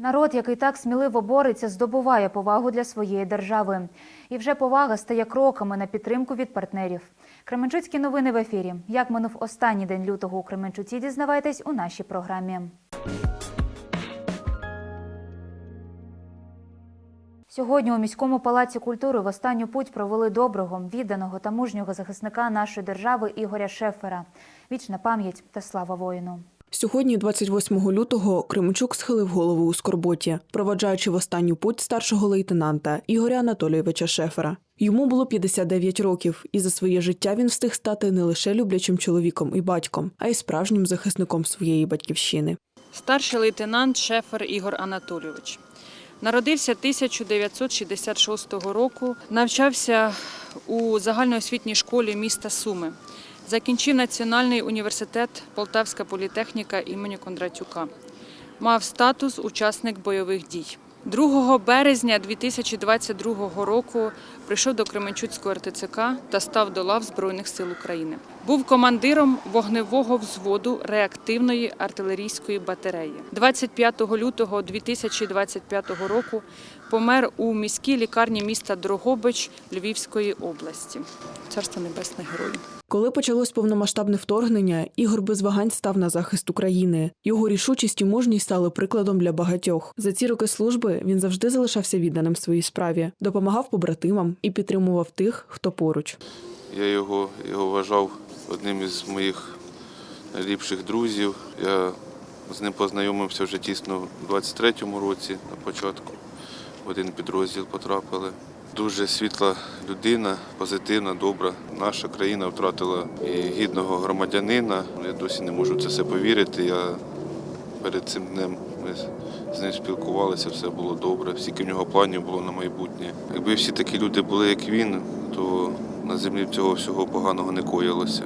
Народ, який так сміливо бореться, здобуває повагу для своєї держави. І вже повага стає кроками на підтримку від партнерів. Кременчуцькі новини в ефірі. Як минув останній день лютого у Кременчуці, дізнавайтесь у нашій програмі. Сьогодні у міському палаці культури в останню путь провели доброго, відданого та мужнього захисника нашої держави Ігоря Шефера. Вічна пам'ять та слава воїну. Сьогодні, 28 лютого, Кременчук схилив голову у скорботі, проваджаючи в останню путь старшого лейтенанта Ігоря Анатолійовича Шефера. Йому було 59 років, і за своє життя він встиг стати не лише люблячим чоловіком і батьком, а й справжнім захисником своєї батьківщини. Старший лейтенант Шефер Ігор Анатолійович. Народився 1966 року, навчався у загальноосвітній школі міста Суми. Закінчив Національний університет Полтавська політехніка імені Кондратюка. Мав статус учасник бойових дій. 2 березня 2022 року прийшов до Кременчуцького РТЦК та став до лав Збройних сил України. Був командиром вогневого взводу реактивної артилерійської батареї. 25 лютого 2025 року помер у міській лікарні міста Дрогобич Львівської області. Царство небесне герою. Коли почалось повномасштабне вторгнення, Ігор без вагань став на захист України. Його рішучість і мужність стали прикладом для багатьох. За ці роки служби він завжди залишався відданим своїй справі, допомагав побратимам і підтримував тих, хто поруч. Я його, його вважав одним із моїх найліпших друзів. Я з ним познайомився вже тісно в 23-му році на початку. В один підрозділ потрапили. Дуже світла людина, позитивна, добра. Наша країна втратила і гідного громадянина. Я досі не можу це все повірити. Я перед цим днем ми з ним спілкувалися, все було добре. Всі в нього планів було на майбутнє. Якби всі такі люди були, як він, то на землі цього всього поганого не коїлося.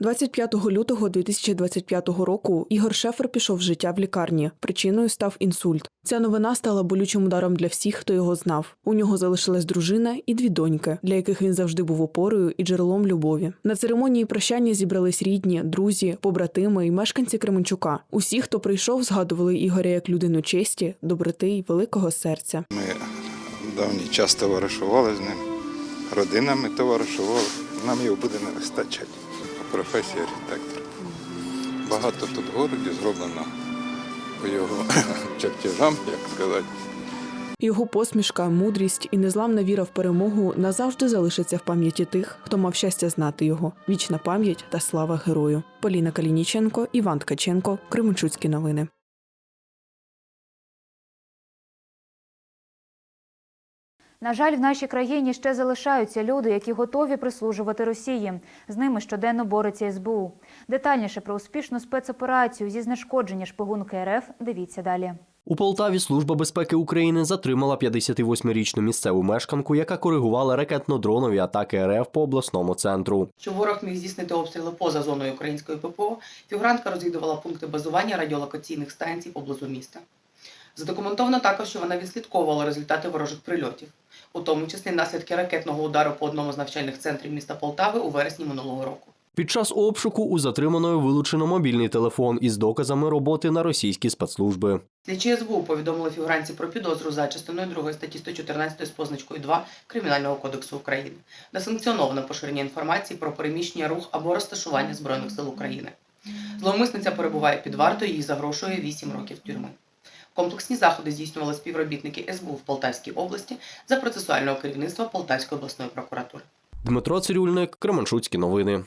25 лютого 2025 року Ігор Шефер пішов з життя в лікарні. Причиною став інсульт. Ця новина стала болючим ударом для всіх, хто його знав. У нього залишилась дружина і дві доньки, для яких він завжди був опорою і джерелом любові. На церемонії прощання зібрались рідні, друзі, побратими і мешканці Кременчука. Усі, хто прийшов, згадували Ігоря як людину честі, доброти і великого серця. Ми давній час товаришували з ним, родинами товаришували. Нам його буде не вистачати. По професії архітектор. Багато тут в городі зроблено по його чертежам, як сказати. Його посмішка, мудрість і незламна віра в перемогу назавжди залишаться в пам'яті тих, хто мав щастя знати його. Вічна пам'ять та слава герою. Поліна Калініченко, Іван Ткаченко, Кременчуцькі новини. На жаль, в нашій країні ще залишаються люди, які готові прислужувати Росії. З ними щоденно бореться СБУ. Детальніше про успішну спецоперацію зі знешкодження шпигунки РФ дивіться далі. У Полтаві Служба безпеки України затримала 58-річну місцеву мешканку, яка коригувала ракетно-дронові атаки РФ по обласному центру. Щоб ворог міг здійснити обстріли поза зоною української ППО, фігурантка розвідувала пункти базування радіолокаційних станцій поблизу міста. Задокументовано також, що вона відслідковувала результати ворожих прильотів, у тому числі наслідки ракетного удару по одному з навчальних центрів міста Полтави у вересні минулого року. Під час обшуку у затриманої вилучено мобільний телефон із доказами роботи на російські спецслужби. Слідчі СБУ повідомили фігуранці про підозру за частиною 2 статті 114 з позначкою 2 Кримінального кодексу України на санкціоноване поширення інформації про переміщення рух або розташування Збройних сил України. Зловмисниця перебуває під вартою, їй загрошує 8 років тюрми. Комплексні заходи здійснювали співробітники СБУ в Полтавській області за процесуального керівництва Полтавської обласної прокуратури. Дмитро Цирюльник, Кременчуцькі новини.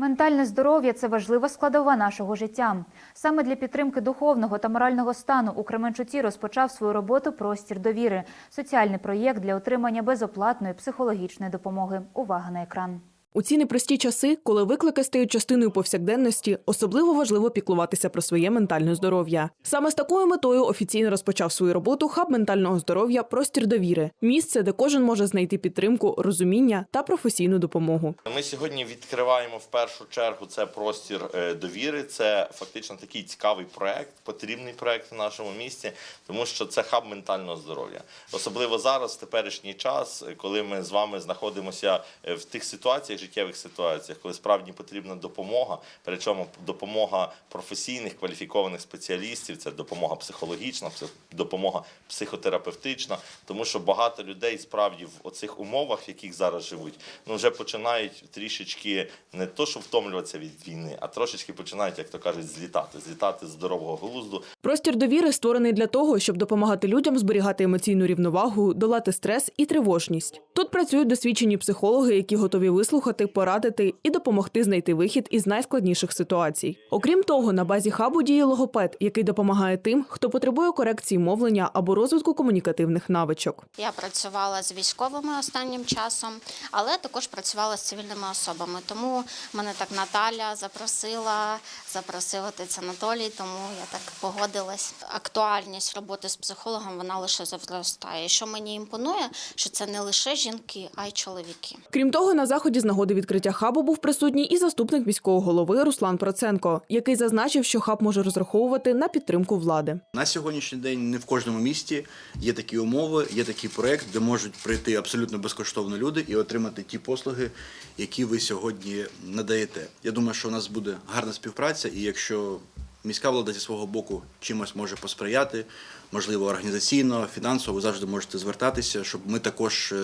Ментальне здоров'я це важлива складова нашого життя. Саме для підтримки духовного та морального стану у Кременчуці розпочав свою роботу Простір довіри соціальний проєкт для отримання безоплатної психологічної допомоги. Увага на екран. У ці непрості часи, коли виклики стають частиною повсякденності, особливо важливо піклуватися про своє ментальне здоров'я. Саме з такою метою офіційно розпочав свою роботу хаб ментального здоров'я Простір довіри місце, де кожен може знайти підтримку, розуміння та професійну допомогу. Ми сьогодні відкриваємо в першу чергу це простір е, довіри. Це фактично такий цікавий проект, потрібний проект в нашому місті, тому що це хаб ментального здоров'я. Особливо зараз, в теперішній час, коли ми з вами знаходимося е, в тих ситуаціях, життєвих ситуаціях, коли справді потрібна допомога, причому допомога професійних кваліфікованих спеціалістів, це допомога психологічна, допомога психотерапевтична, тому що багато людей справді в оцих умовах, в яких зараз живуть, ну вже починають трішечки не то, що втомлюватися від війни, а трошечки починають, як то кажуть, злітати, злітати з здорового глузду, Простір довіри створений для того, щоб допомагати людям зберігати емоційну рівновагу, долати стрес і тривожність. Тут працюють досвідчені психологи, які готові вислухати, порадити і допомогти знайти вихід із найскладніших ситуацій. Окрім того, на базі хабу діє логопед, який допомагає тим, хто потребує корекції мовлення або розвитку комунікативних навичок. Я працювала з військовими останнім часом, але також працювала з цивільними особами. Тому мене так Наталя запросила, запросив отець Анатолій, тому я так погодилась. Актуальність роботи з психологом вона лише зростає. Що мені імпонує, що це не лише жінки, а й чоловіки. Крім того, на заході з нагоди відкриття хабу був присутній і заступник міського голови Руслан Проценко, який зазначив, що хаб може розраховувати на підтримку влади. На сьогоднішній день не в кожному місті є такі умови, є такий проект, де можуть прийти абсолютно безкоштовно люди і отримати ті послуги, які ви сьогодні надаєте. Я думаю, що у нас буде гарна співпраця, і якщо міська влада зі свого боку чимось може посприяти, можливо, організаційно, фінансово, ви завжди можете звертатися, щоб ми також е,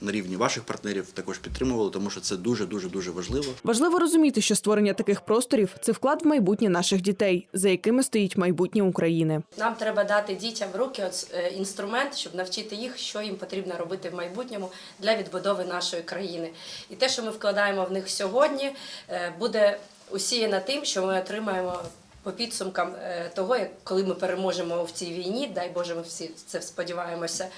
на рівні ваших партнерів також підтримували, тому що це дуже дуже дуже важливо. Важливо розуміти, що створення таких просторів це вклад в майбутнє наших дітей, за якими стоїть майбутнє України. Нам треба дати дітям в руки е, інструмент, щоб навчити їх, що їм потрібно робити в майбутньому для відбудови нашої країни. І те, що ми вкладаємо в них сьогодні, е, буде усіяно тим, що ми отримаємо по підсумкам е, того, як коли ми переможемо в цій війні, дай Боже, ми всі це сподіваємося.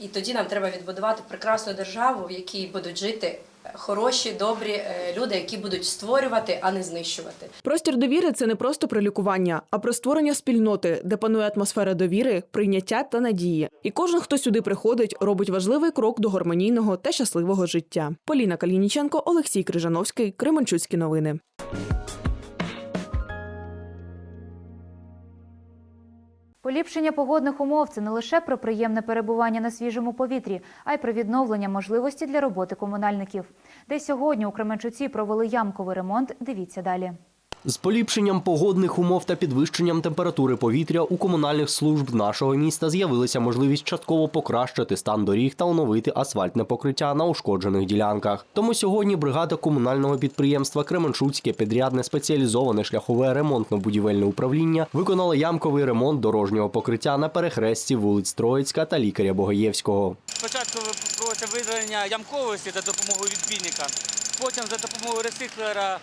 І тоді нам треба відбудувати прекрасну державу, в якій будуть жити хороші, добрі е, люди, які будуть створювати, а не знищувати. Простір довіри це не просто про лікування, а про створення спільноти, де панує атмосфера довіри, прийняття та надії. І кожен, хто сюди приходить, робить важливий крок до гармонійного та щасливого життя. Поліна Калініченко, Олексій Крижановський, Кременчуцькі новини. Поліпшення погодних умов це не лише про приємне перебування на свіжому повітрі, а й про відновлення можливості для роботи комунальників. Де сьогодні у Кременчуці провели ямковий ремонт. Дивіться далі. З поліпшенням погодних умов та підвищенням температури повітря у комунальних служб нашого міста з'явилася можливість частково покращити стан доріг та оновити асфальтне покриття на ушкоджених ділянках. Тому сьогодні бригада комунального підприємства Кременчуцьке підрядне спеціалізоване шляхове ремонтно-будівельне управління виконало ямковий ремонт дорожнього покриття на перехресті вулиць Троїцька та лікаря Богоєвського. Спочатку проводиться видалення ямковості за допомогою відбійника, потім за допомогою рециклера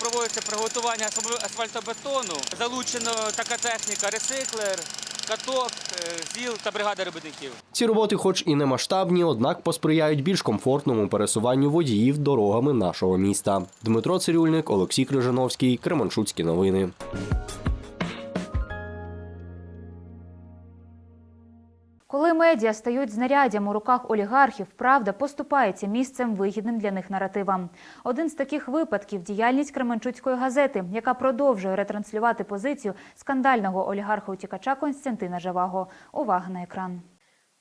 проводиться приготування асфальтобетону. Залучено така техніка рециклер, каток, е, ЗІЛ та бригада робітників. Ці роботи, хоч і не масштабні, однак посприяють більш комфортному пересуванню водіїв дорогами нашого міста. Дмитро Цирюльник, Олексій Крижановський, Кременчуцькі новини. Коли медіа стають знаряддям у руках олігархів, правда поступається місцем вигідним для них наративам. Один з таких випадків діяльність Кременчуцької газети, яка продовжує ретранслювати позицію скандального олігарха-утікача Константина Живаго. Увага на екран.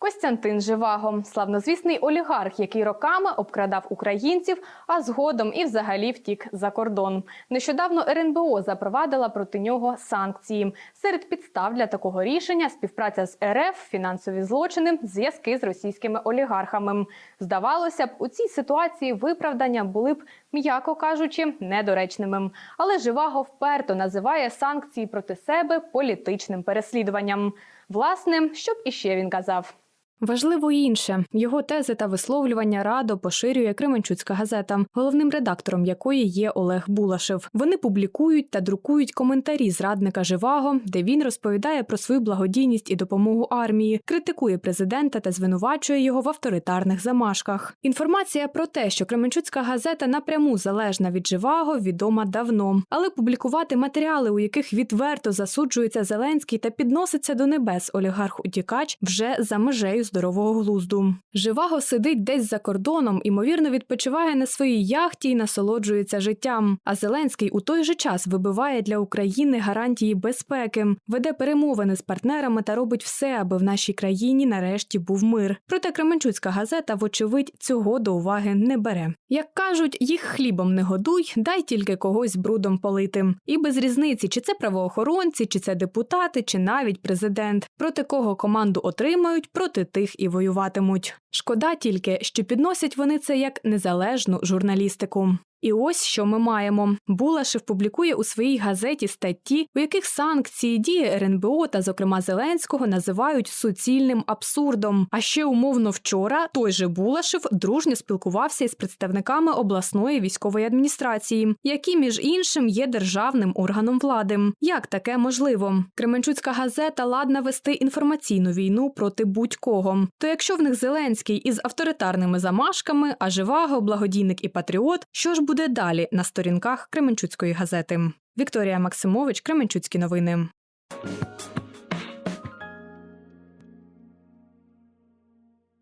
Костянтин Живаго, славнозвісний олігарх, який роками обкрадав українців, а згодом і взагалі втік за кордон. Нещодавно РНБО запровадила проти нього санкції. Серед підстав для такого рішення співпраця з РФ, фінансові злочини, зв'язки з російськими олігархами. Здавалося б, у цій ситуації виправдання були б, м'яко кажучи, недоречними. Але Живаго вперто називає санкції проти себе політичним переслідуванням. Власне, що б іще він казав. Важливо інше його тези та висловлювання радо поширює Кременчуцька газета, головним редактором якої є Олег Булашев. Вони публікують та друкують коментарі зрадника Живаго, де він розповідає про свою благодійність і допомогу армії, критикує президента та звинувачує його в авторитарних замашках. Інформація про те, що Кременчуцька газета напряму залежна від Живаго, відома давно, але публікувати матеріали, у яких відверто засуджується Зеленський та підноситься до небес олігарх утікач, вже за межею здорового глузду. Живаго сидить десь за кордоном, імовірно, відпочиває на своїй яхті і насолоджується життям. А Зеленський у той же час вибиває для України гарантії безпеки, веде перемовини з партнерами та робить все, аби в нашій країні нарешті був мир. Проте Кременчуцька газета, вочевидь, цього до уваги не бере. Як кажуть, їх хлібом не годуй, дай тільки когось брудом полити. І без різниці, чи це правоохоронці, чи це депутати, чи навіть президент. Проти кого команду отримають, проти тих і воюватимуть. Шкода тільки, що підносять вони це як незалежну журналістику. І ось що ми маємо. Булашев публікує у своїй газеті статті, у яких санкції дії РНБО та, зокрема, Зеленського називають суцільним абсурдом. А ще умовно вчора той же Булашев дружньо спілкувався із представниками обласної військової адміністрації, які, між іншим, є державним органом влади. Як таке можливо? Кременчуцька газета ладна вести інформаційну війну проти будь-кого. То якщо в них Зеленський із авторитарними замашками, а Живаго, благодійник і патріот, що ж буде далі на сторінках Кременчуцької газети? Вікторія Максимович, Кременчуцькі новини.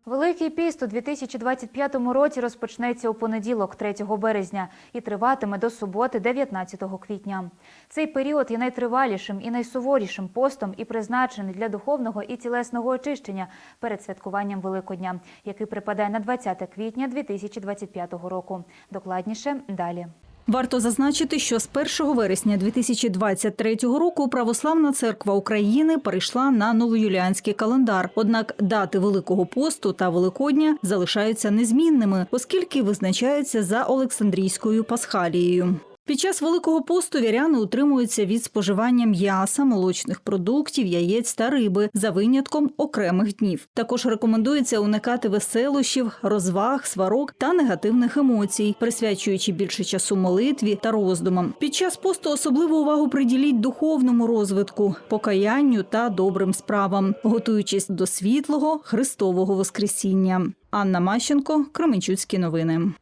Великий піст у 2025 році розпочнеться у понеділок, 3 березня, і триватиме до суботи, 19 квітня. Цей період є найтривалішим і найсуворішим постом і призначений для духовного і тілесного очищення перед святкуванням Великодня, який припадає на 20 квітня 2025 року. Докладніше далі. Варто зазначити, що з 1 вересня 2023 року Православна церква України перейшла на новоюліанський календар. Однак дати Великого посту та Великодня залишаються незмінними, оскільки визначаються за Олександрійською пасхалією. Під час Великого посту віряни утримуються від споживання м'яса, молочних продуктів, яєць та риби за винятком окремих днів. Також рекомендується уникати веселощів, розваг, сварок та негативних емоцій, присвячуючи більше часу молитві та роздумам. Під час посту особливу увагу приділіть духовному розвитку, покаянню та добрим справам, готуючись до світлого Христового Воскресіння. Анна Мащенко, Кременчуцькі новини.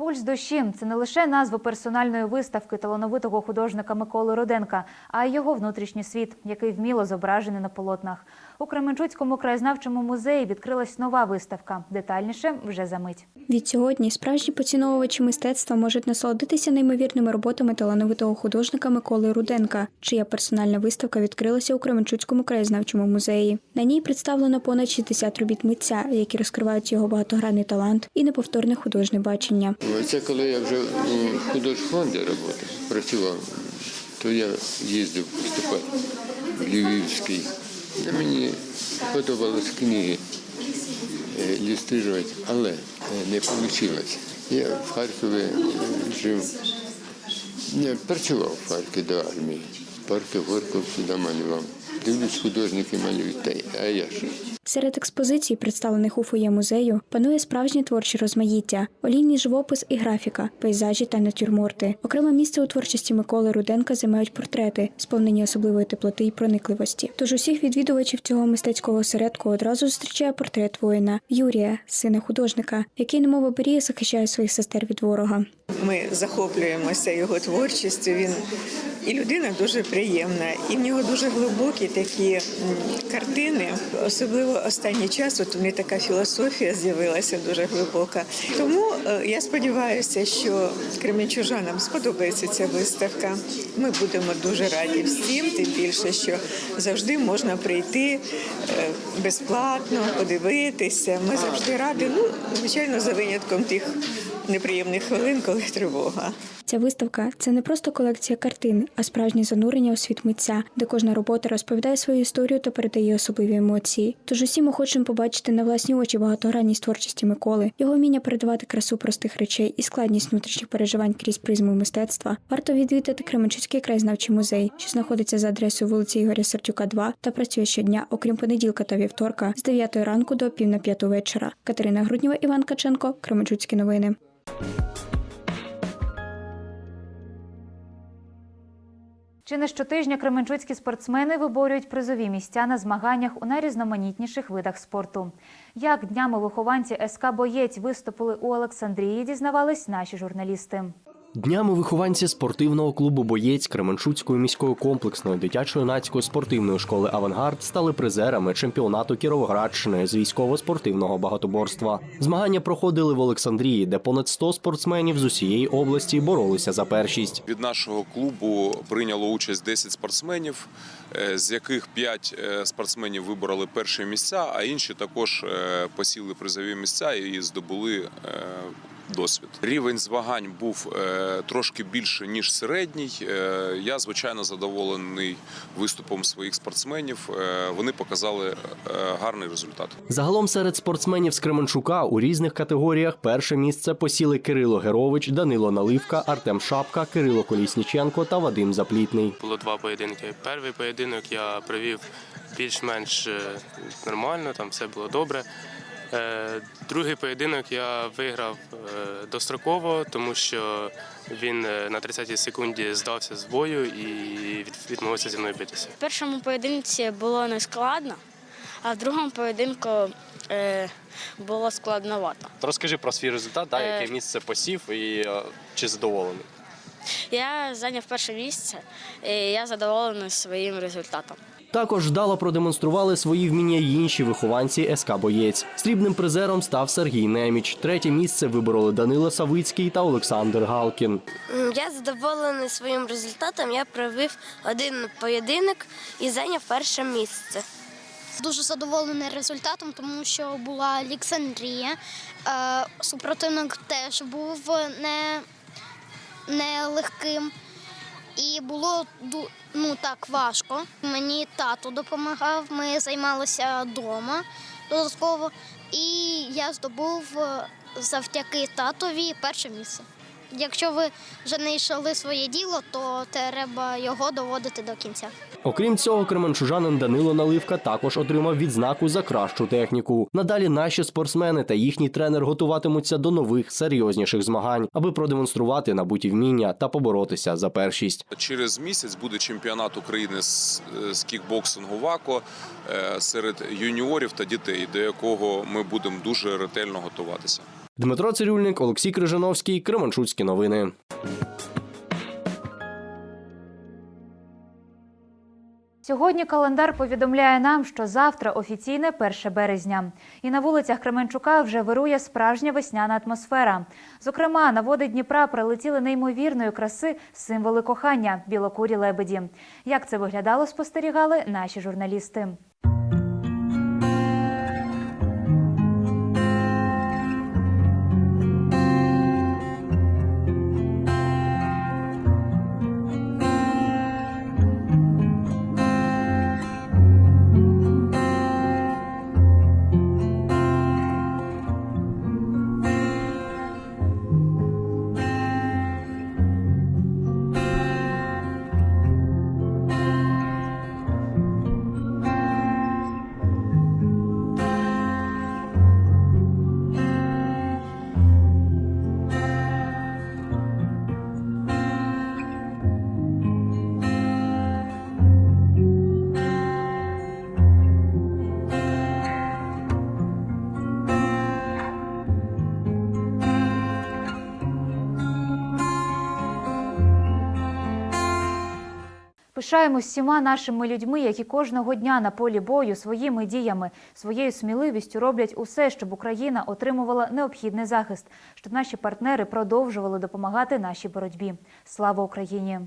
Пульс душі це не лише назва персональної виставки талановитого художника Миколи Роденка, а й його внутрішній світ, який вміло зображений на полотнах. У Кременчуцькому краєзнавчому музеї відкрилась нова виставка. Детальніше вже за мить. Відсьогодні справжні поціновувачі мистецтва можуть насолодитися неймовірними роботами талановитого художника Миколи Руденка, чия персональна виставка відкрилася у Кременчуцькому краєзнавчому музеї. На ній представлено понад 60 робіт митця, які розкривають його багатогранний талант і неповторне художнє бачення. Це коли я вже у художфонді працював, працював, то я їздив поступати в Львівський. Мені подобалось книги е, ілюструвати, але е, не вийшло. Я в Харкові е, жив, я працював в Харкові до армії. Парки Горького сюди малював. Дивлюсь, художники малюють, та а я що? Серед експозицій, представлених у фоє музею, панує справжнє творче розмаїття, олійний живопис і графіка, пейзажі та натюрморти. Окреме місце у творчості Миколи Руденка займають портрети, сповнені особливої теплоти і проникливості. Тож усіх відвідувачів цього мистецького осередку одразу зустрічає портрет воїна Юрія, сина художника, який немов оберіє захищає своїх сестер від ворога. Ми захоплюємося його творчістю. Він і людина дуже приємна, і в нього дуже глибокі такі картини. Особливо останній час. От у мене така філософія з'явилася дуже глибока. Тому е, я сподіваюся, що кременчужанам сподобається ця виставка. Ми будемо дуже раді всім, тим більше, що завжди можна прийти е, безплатно, подивитися. Ми завжди раді. Ну, звичайно, за винятком тих неприємних хвилин, коли тривога. Ця виставка це не просто колекція картин, а справжнє занурення у світ митця, де кожна робота розповідає свою історію та передає особливі емоції. Тож усім охочим побачити на власні очі багатогранність творчості Миколи, його вміння передавати красу простих речей і складність внутрішніх переживань крізь призму мистецтва. Варто відвідати Кременчуцький краєзнавчий музей, що знаходиться за адресою вулиці Ігоря Сердюка, 2 та працює щодня, окрім понеділка та вівторка, з 9 ранку до пів на п'яту вечора. Катерина Груднєва, Іван Каченко, Кременчуцькі новини. Чи не щотижня кременчуцькі спортсмени виборюють призові місця на змаганнях у найрізноманітніших видах спорту? Як днями вихованці СК Боєць виступили у Олександрії, дізнавались наші журналісти. Днями вихованці спортивного клубу Боєць Кременчуцької міської комплексної дитячо-юнацької спортивної школи Авангард стали призерами чемпіонату Кіровоградщини з військово-спортивного багатоборства. Змагання проходили в Олександрії, де понад 100 спортсменів з усієї області боролися за першість. Від нашого клубу прийняло участь 10 спортсменів, е, з яких 5 спортсменів вибороли перші місця, а інші також е, посіли призові місця і здобули е, досвід. Рівень змагань був е, трошки більше ніж середній. Е, Я звичайно задоволений виступом своїх спортсменів. Е, Вони показали е, гарний результат. Загалом серед спортсменів з Кременчука у різних категоріях перше місце посіли Кирило Герович, Данило Наливка, Артем Шапка, Кирило Колісніченко та Вадим Заплітний. Було два поєдинки. Перший поєдинок я провів більш-менш нормально, там все було добре. Е, Другий поєдинок я виграв е, достроково, тому що він е, на 30-й секунді здався з бою і відмовився зі мною битися. В першому поєдинці було не складно, а в другому поєдинку було складновато. Розкажи про свій результат, да, яке місце посів і чи задоволений. Я зайняв перше місце, і я задоволений своїм результатом. Також вдало продемонстрували свої вміння й інші вихованці СК Боєць. Срібним призером став Сергій Неміч. Третє місце вибороли Данило Савицький та Олександр Галкін. Я задоволений своїм результатом. Я провів один поєдинок і зайняв перше місце. Дуже задоволений результатом, тому що була Олександрія. Е, супротивник теж був не, не легким. І було ну, так важко. Мені тато допомагав, ми займалися вдома додатково. І я здобув е, завдяки татові перше місце. Якщо ви вже не йшли своє діло, то треба його доводити до кінця. Окрім цього, кременчужанин Данило Наливка також отримав відзнаку за кращу техніку. Надалі наші спортсмени та їхній тренер готуватимуться до нових серйозніших змагань, аби продемонструвати набуті вміння та поборотися за першість. Через місяць буде чемпіонат України з, з кікбоксингу ВАКО е, серед юніорів та дітей, до якого ми будемо дуже ретельно готуватися. Дмитро Цирюльник, Олексій Крижановський, Кременчуцькі новини. Сьогодні календар повідомляє нам, що завтра офіційне 1 березня. І на вулицях Кременчука вже вирує справжня весняна атмосфера. Зокрема, на води Дніпра прилетіли неймовірної краси символи кохання білокурі лебеді. Як це виглядало, спостерігали наші журналісти. Пишаємось всіма нашими людьми, які кожного дня на полі бою своїми діями, своєю сміливістю роблять усе, щоб Україна отримувала необхідний захист, щоб наші партнери продовжували допомагати нашій боротьбі. Слава Україні!